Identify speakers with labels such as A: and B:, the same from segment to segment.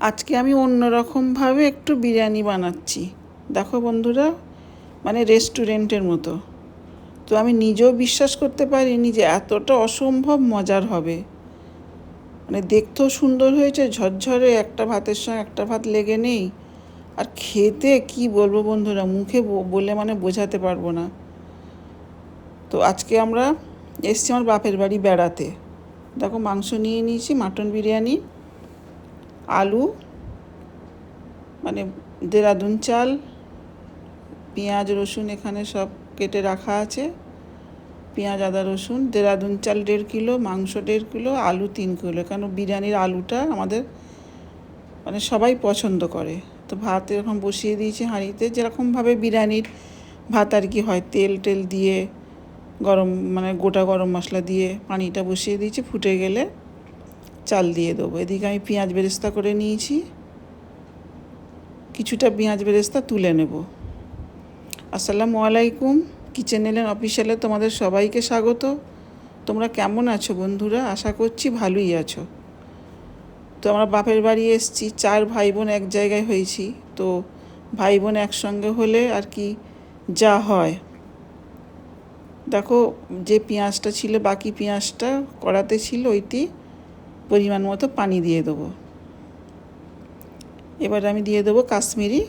A: আজকে আমি অন্যরকমভাবে একটু বিরিয়ানি বানাচ্ছি। দেখো বন্ধুরা মানে রেস্টুরেন্টের মতো। তো আমি নিজেও বিশ্বাস করতে পারিনি যে এতটা অসম্ভব মজার হবে। মানে দেখতেও সুন্দর হয়েছে, ঝরঝরে, একটা ভাতের সঙ্গে একটা ভাত লেগে নেই। আর খেতে কি বলব বন্ধুরা, মুখে বলে মানে বোঝাতে পারব না। তো আজকে আমরা এসছি আমার বাপের বাড়ি বেড়াতে। দেখো মাংস নিয়ে নিয়েছি, মাটন বিরিয়ানি। আলু মানে দেরাদুন চাল, পেঁয়াজ, রসুন এখানে সব কেটে রাখা আছে। পেঁয়াজ, আদা, রসুন, দেরাদুন চাল দেড় কিলো, মাংস দেড় কিলো, আলু তিন কিলো। কেন বিরিয়ানির আলুটা আমাদের মানে সবাই পছন্দ করে। তো ভাত এরকম বসিয়ে দিয়েছি হাঁড়িতে। যেরকমভাবে বিরিয়ানির ভাত আর কি হয়, তেল টেল দিয়ে, গরম মানে গোটা গরম মশলা দিয়ে পানিটা বসিয়ে দিয়েছি। ফুটে গেলে চাল দিয়ে দেবো। এদিকে আমি পেঁয়াজ বেরেস্তা করে নিয়েছি। কিছুটা পেঁয়াজ বেরেস্তা তুলে নেব। আসসালামু আলাইকুম। কিচেন এলেন অফিসিয়ালে তোমাদের সবাইকে স্বাগত। তোমরা কেমন আছো বন্ধুরা? আশা করছি ভালোই আছো। তো আমরা বাপের বাড়ি এসেছি। চার ভাই বোন এক জায়গায় হয়েছি। তো ভাই বোন একসঙ্গে হলে আর কি যা হয়। দেখো, যে পেঁয়াজটা ছিল, বাকি পেঁয়াজটা কড়াতে ছিল ওইটি পরিমাণ মতো পানি দিয়ে দেবো। এবার আমি দিয়ে দেবো কাশ্মীরি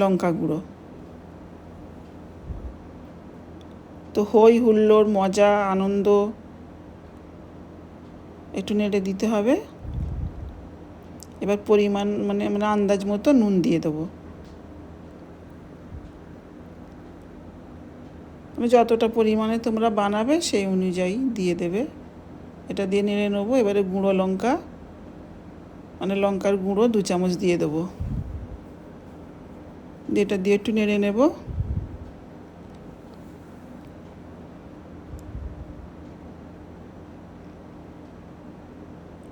A: লঙ্কা গুঁড়ো। তো হই হুল্লোড়, মজা, আনন্দ একটু নেড়ে দিতে হবে। এবার পরিমাণ মানে মানে আন্দাজ মতো নুন দিয়ে দেবো। যতটা পরিমাণে তোমরা বানাবে সেই অনুযায়ী দিয়ে দেবে। এটা দিয়ে নেড়ে নেব, এবারে গুঁড়ো লঙ্কা মানে লঙ্কার গুঁড়ো দু চামচ দিয়ে দেবো। দিয়ে এটা দিয়ে একটু নেড়ে নেব।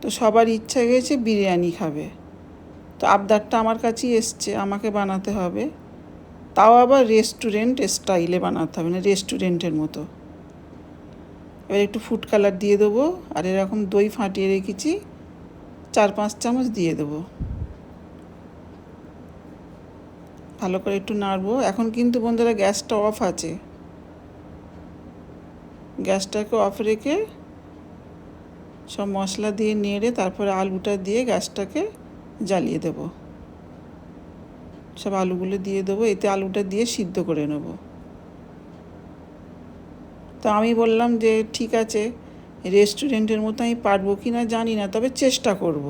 A: তো সবার ইচ্ছা গেছে বিরিয়ানি খাবে। তো আবদারটা আমার কাছেই এসছে, আমাকে বানাতে হবে। তাও আবার রেস্টুরেন্ট স্টাইলে বানাতে হবে না রেস্টুরেন্টের মতো। এবার একটু ফুড কালার দিয়ে দেবো, আর এরকম দই ফাটিয়ে রেখেছি, চার পাঁচ চামচ দিয়ে দেবো। ভালো করে একটু নাড়বো। এখন কিন্তু বন্ধুরা গ্যাসটা অফ আছে। গ্যাসটাকে অফ রেখে সব মশলা দিয়ে নেড়ে তারপরে আলুটা দিয়ে গ্যাসটাকে জ্বালিয়ে দেব। সব আলুগুলো দিয়ে দেবো, এতে আলুটা দিয়ে সিদ্ধ করে নেব। তো আমি বললাম যে, ঠিক আছে রেস্টুরেন্টের মতো আমি পারব কি না জানি না, তবে চেষ্টা করব।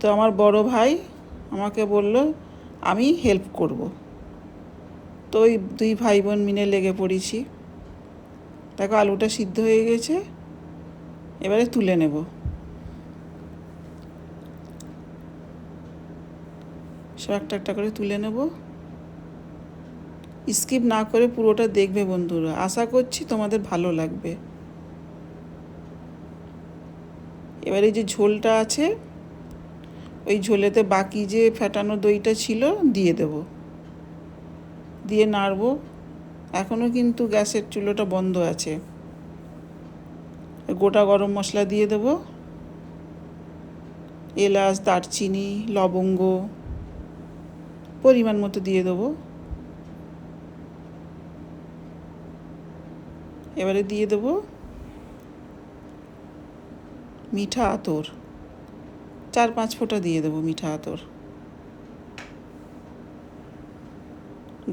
A: তো আমার বড় ভাই আমাকে বলল, আমি হেল্প করব। তো ওই দুই ভাই বোন মিলে লেগে পড়েছি। দেখো, আলুটা সিদ্ধ হয়ে গেছে, এবারে তুলে নেব। সব একটা একটা করে তুলে নেব। স্কিপ না করে পুরোটা দেখবে বন্ধুরা। আশা করছি তোমাদের ভালো লাগবে। এবারে যে ঝোলটা আছে, ওই ঝোলেতে বাকি যে ফ্যাটানো দইটা ছিল দিয়ে দেব। দিয়ে নাড়বো। এখনও কিন্তু গ্যাসের চুলোটা বন্ধ আছে। গোটা গরম মশলা দিয়ে দেব। এলাচ, দারচিনি, লবঙ্গ পরিমাণ মতো দিয়ে দেবো। এবারে দিয়ে দেবো মিঠা আতর। চার পাঁচ ফোঁটা দিয়ে দেবো মিঠা আতর।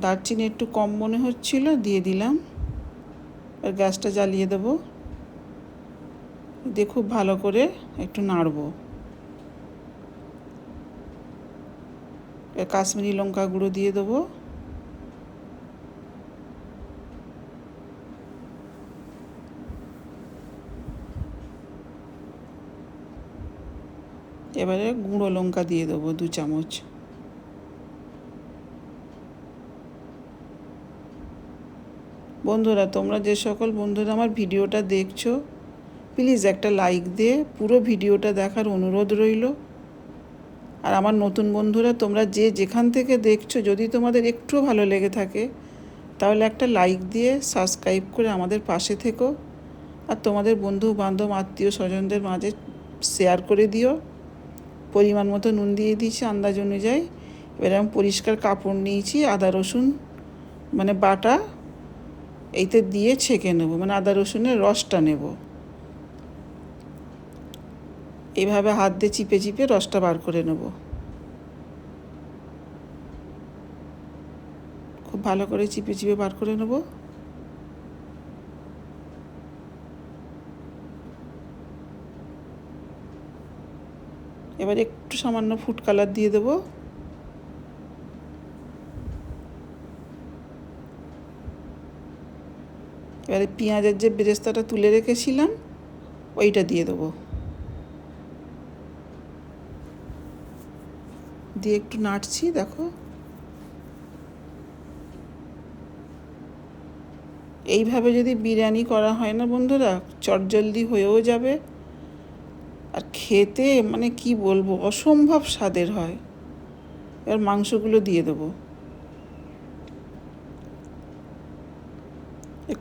A: দারচিনি একটু কম মনে হচ্ছিল, দিয়ে দিলাম। আর গ্যাসটা জ্বালিয়ে দেবো। দিয়ে খুব ভালো করে একটু নাড়বো। কাশ্মীরি লঙ্কা গুঁড়ো দিয়ে দেবো। এবারে গুঁড়ো লঙ্কা দিয়ে দেবো দু চামচ। বন্ধুরা, তোমরা যে সকল বন্ধুরা আমার ভিডিওটা দেখছ, প্লিজ একটা লাইক দিয়ে পুরো ভিডিওটা দেখার অনুরোধ রইল। আর আমার নতুন বন্ধুরা, তোমরা যে যেখান থেকে দেখছ, যদি তোমাদের একটুও ভালো লেগে থাকে, তাহলে একটা লাইক দিয়ে সাবস্ক্রাইব করে আমাদের পাশে থেকো। আর তোমাদের বন্ধু বান্ধব আত্মীয় স্বজনদের মাঝে শেয়ার করে দিও। পরিমাণ মতো নুন দিয়ে দিয়েছি আন্দাজ অনুযায়ী। এবার আমি পরিষ্কার কাপড় নিয়েছি, আদা রসুন মানে বাটা, এইতে দিয়ে ছেঁকে নেব মানে আদা রসুনের রসটা নেব। এইভাবে হাত দিয়ে চিপে চিপে রসটা বার করে নেব। খুব ভালো করে চিপে চিপে বার করে নেব। এবার একটু সামান্য ফুড কালার দিয়ে দেবো। এবারে পেঁয়াজের যে বেরেস্তাটা তুলে রেখেছিলাম, ওইটা দিয়ে দেবো। দিয়ে একটু নাড়ছি, দেখো। এইভাবে যদি বিরিয়ানি করা হয় না বন্ধুরা, চটজলদি হয়েও যাবে। আর খেতে মানে কি বলব, অসম্ভব স্বাদের হয়। এবার মাংসগুলো দিয়ে দেবো।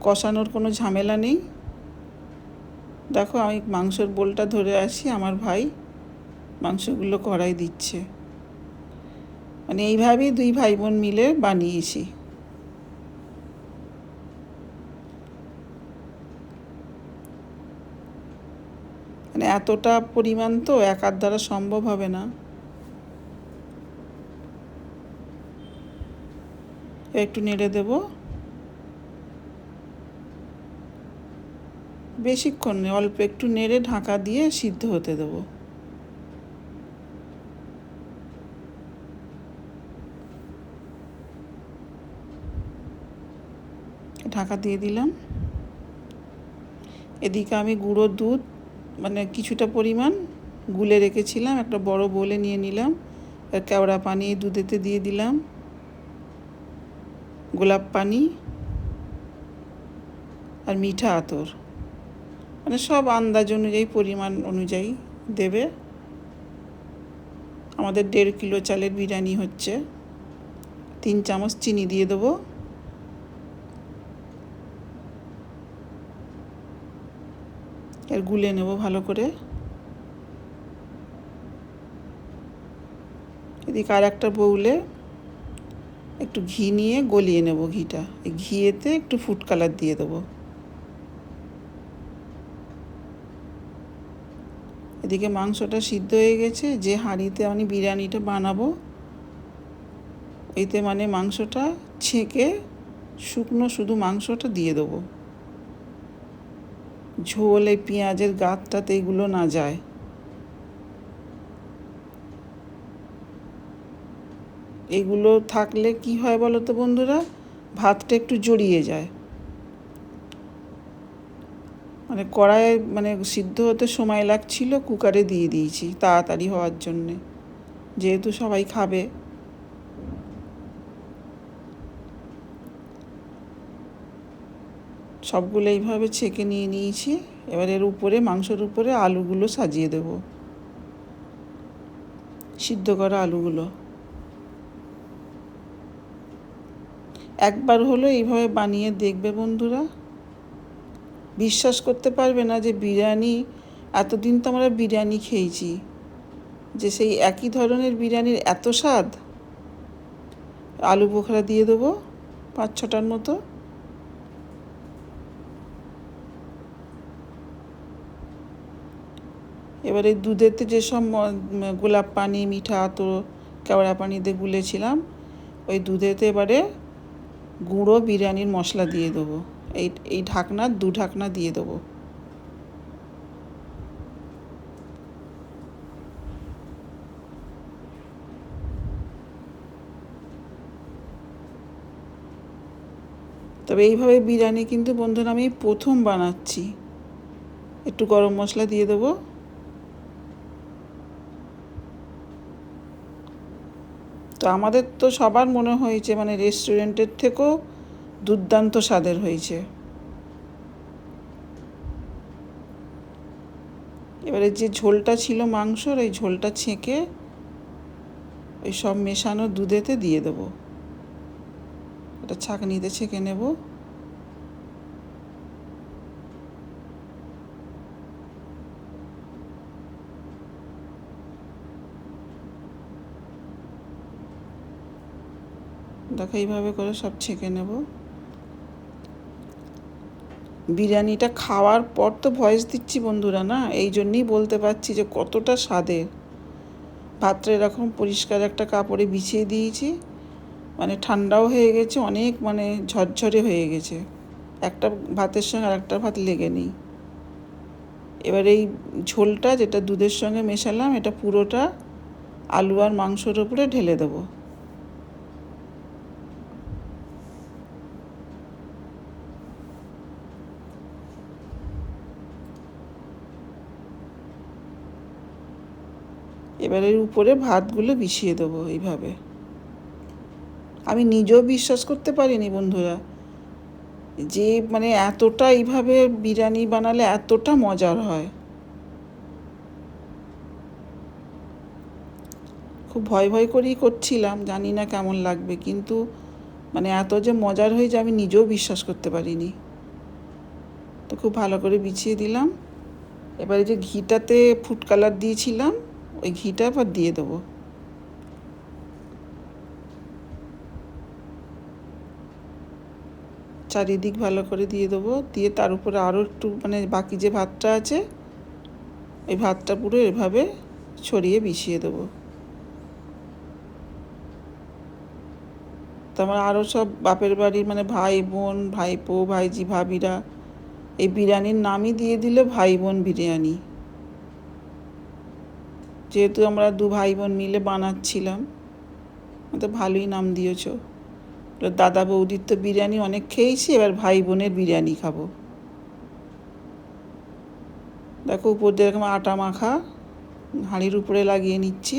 A: কষানোর কোনো ঝামেলা নেই। দেখো আমি মাংসের বোলটা ধরে আসি আমার ভাই মাংসগুলো কড়াই দিচ্ছে। মানে এইভাবেই দুই ভাই বোন মিলে বানিয়েছি। এতটা পরিমাণ তো একার দ্বারা সম্ভব হবে না। একটু নেড়ে দেবো। বেশিক্ষণ অল্প একটু নেড়ে ঢাকা দিয়ে সিদ্ধ হতে দেবো। ঢাকা দিয়ে দিলাম। এদিকে আমি গুঁড়ো দুধ মানে কিছুটা পরিমাণ গুলে রেখেছিলাম, একটা বড় বলে নিয়ে নিলাম কেওড়া পানি দুধেতে দিয়ে দিলাম, গোলাপ পানি আর মিঠা আতর। মানে সব আন্দাজ অনুযায়ী, পরিমাণ অনুযায়ী দেবে। আমাদের দেড় কিলো চালের বিরিয়ানি হচ্ছে, তিন চামচ চিনি দিয়ে দেবো। এর গুলে নেব ভালো করে। এদিকে আর একটা বউলে একটু ঘি নিয়ে গলিয়ে নেব ঘিটা। এই ঘিয়েতে একটু ফুড কালার দিয়ে দেবো। এদিকে মাংসটা সিদ্ধ হয়ে গেছে। যে হাঁড়িতে আমি বিরিয়ানিটা বানাবো এতে মানে মাংসটা ছেঁকে শুকনো শুধু মাংসটা দিয়ে দেবো। ঝোল এই পেঁয়াজের গাতটাতে এগুলো না যায়। এগুলো থাকলে কি হয় বলো তো বন্ধুরা? ভাতটা একটু জড়িয়ে যায়। মানে কড়াইয়ে মানে সিদ্ধ হতে সময় লাগছিল, কুকারে দিয়ে দিয়েছি তাড়াতাড়ি হওয়ার জন্যে। যেহেতু সবাই খাবে। সবগুলো এইভাবে ছেঁকে নিয়ে নিয়েছি। এবার এর উপরে, মাংসের উপরে আলুগুলো সাজিয়ে দেব। সিদ্ধ করা আলুগুলো। একবার হলো এইভাবে বানিয়ে দেখবে বন্ধুরা। বিশ্বাস করতে পারবে না যে বিরিয়ানি, এতদিন তো আমরা বিরিয়ানি খেয়েছি। যে সেই একই ধরনের বিরিয়ানির এত স্বাদ। আলু বোখরা দিয়ে দেবো পাঁচ ছটার মতো। এবারে দুধেতে যেসব গোলাপ পানি, মিঠা আতো কেওড়া পানি দিয়ে গুলেছিলাম, ওই দুধেতে এবারে গুঁড়ো বিরিয়ানির মশলা দিয়ে দেবো। এই এই ঢাকনা, দু ঢাকনা দিয়ে দেবো। তবে এইভাবে বিরিয়ানি কিন্তু বন্ধুরা আমি প্রথম বানাচ্ছি। একটু গরম মশলা দিয়ে দেবো। তো আমাদের তো সবার মনে হয়েছে মানে রেস্টুরেন্টের থেকেও দুর্দান্ত স্বাদের হয়েছে। এবারে যে ঝোলটা ছিল মাংসর ওই ঝোলটা ছেঁকে ওই সব মেশানো দুধেতে দিয়ে দেবো। ওটা ছাঁকনিতে ছেঁকে নেব। দেখো, এইভাবে করে সব ছেঁকে নেব। বিরিয়ানিটা খাওয়ার পর তো ভয়েস দিচ্ছি বন্ধুরা, না? এই জন্যই বলতে পারছি যে কতটা স্বাদের। ভাতটা এরকম পরিষ্কার একটা কাপড়ে বিছিয়ে দিয়েছি মানে ঠান্ডাও হয়ে গেছে, অনেক মানে ঝরঝরে হয়ে গেছে। একটা ভাতের সঙ্গে আর একটা ভাত লেগে নেই। এবার এই ঝোলটা যেটা দুধের সঙ্গে মেশালাম, এটা পুরোটা আলু আর মাংসর উপরে ঢেলে দেবো। এবার উপরে ভাতগুলো বিছিয়ে দেবো এইভাবে। আমি নিজেও বিশ্বাস করতে পারিনি বন্ধুরা, যে মানে এতটা এইভাবে বিরিয়ানি বানালে এতটা মজার হয়। খুব ভয় ভয় করেই করছিলাম, জানি না কেমন লাগবে, কিন্তু মানে এত যে মজার হয়েছে আমি নিজেও বিশ্বাস করতে পারিনি। তো খুব ভালো করে বিছিয়ে দিলাম। এবারে যে ঘিটাতে ফুড কালার দিয়েছিলাম ওই ঘিটা আবার দিয়ে দেবো। চারিদিক ভালো করে দিয়ে দেবো, দিয়ে তার উপরে আরও একটু মানে বাকি যে ভাতটা আছে ওই ভাতটা পুরো এভাবে ছড়িয়ে বিছিয়ে দেবো। তারপর আরও সব বাপের বাড়ির মানে ভাই বোন, ভাইপো, ভাইজি, ভাবিরা, এই বিরিয়ানির নামই দিয়ে দিল ভাই বোন বিরিয়ানি। যেহেতু আমরা দু ভাই বোন মিলে বানাচ্ছিলাম তো ভালোই নাম দিয়েছ। দাদা বৌদির তো বিরিয়ানি অনেক খেয়েছি, এবার ভাই বোনের বিরিয়ানি খাব। দেখো উপর দিয়ে এরকম আটা মাখা, হাঁড়ির উপরে লাগিয়ে নিচ্ছি।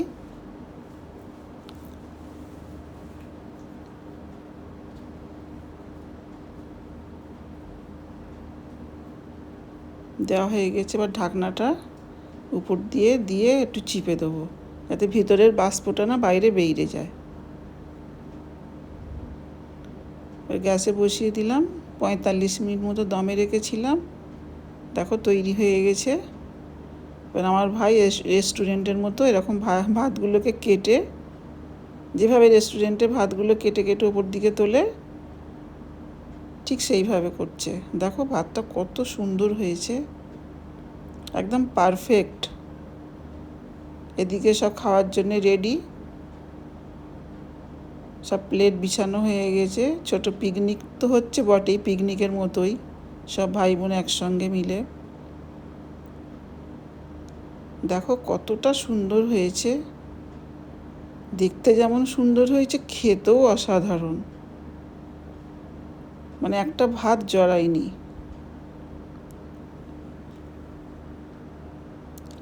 A: দেওয়া হয়ে গেছে এবার ঢাকনাটা। উপর দিয়ে দিয়ে একটু চিপে দেবো, যাতে ভিতরের বাষ্পটা না বাইরে বেরিয়ে যায়। এবার গ্যাসে বসিয়ে দিলাম, পঁয়তাল্লিশ মিনিট মতো দমে রেখেছিলাম। দেখো তৈরি হয়ে গেছে। এবার আমার ভাই রেস্টুরেন্টের মতো এরকম ভাতগুলোকে কেটে, যেভাবে রেস্টুরেন্টে ভাতগুলো কেটে কেটে ওপর দিকে তোলে, ঠিক সেইভাবে করছে। দেখো ভাতটা কত সুন্দর হয়েছে। একদম পারফেক্ট এদিকে সব খাওয়ার জন্য রেডি সব প্লেট বিছানো হয়ে গেছে। ছোট পিকনিক তো হচ্ছে বটেই পিকনিকের মতোই। সব ভাই বোন একসঙ্গে মিলে। দেখো কতটা সুন্দর হয়েছে। দেখতে যেমন সুন্দর হয়েছে, খেতেও অসাধারণ। মানে একটা ভাত জড়ায়নি।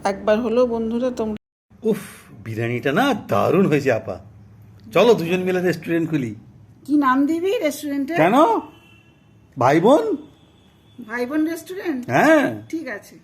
A: একবার হলো বন্ধুরা তোমরা
B: উফ বিরিয়ানিটা না দারুণ হয়েছে আপা। চলো দুজন মিলে রেস্টুরেন্ট খুলি।
A: কি নাম দিবি রেস্টুরেন্টে
B: কেন? ভাই বোন?
A: ভাই বোন রেস্টুরেন্ট
B: হ্যাঁ।
A: ঠিক আছে।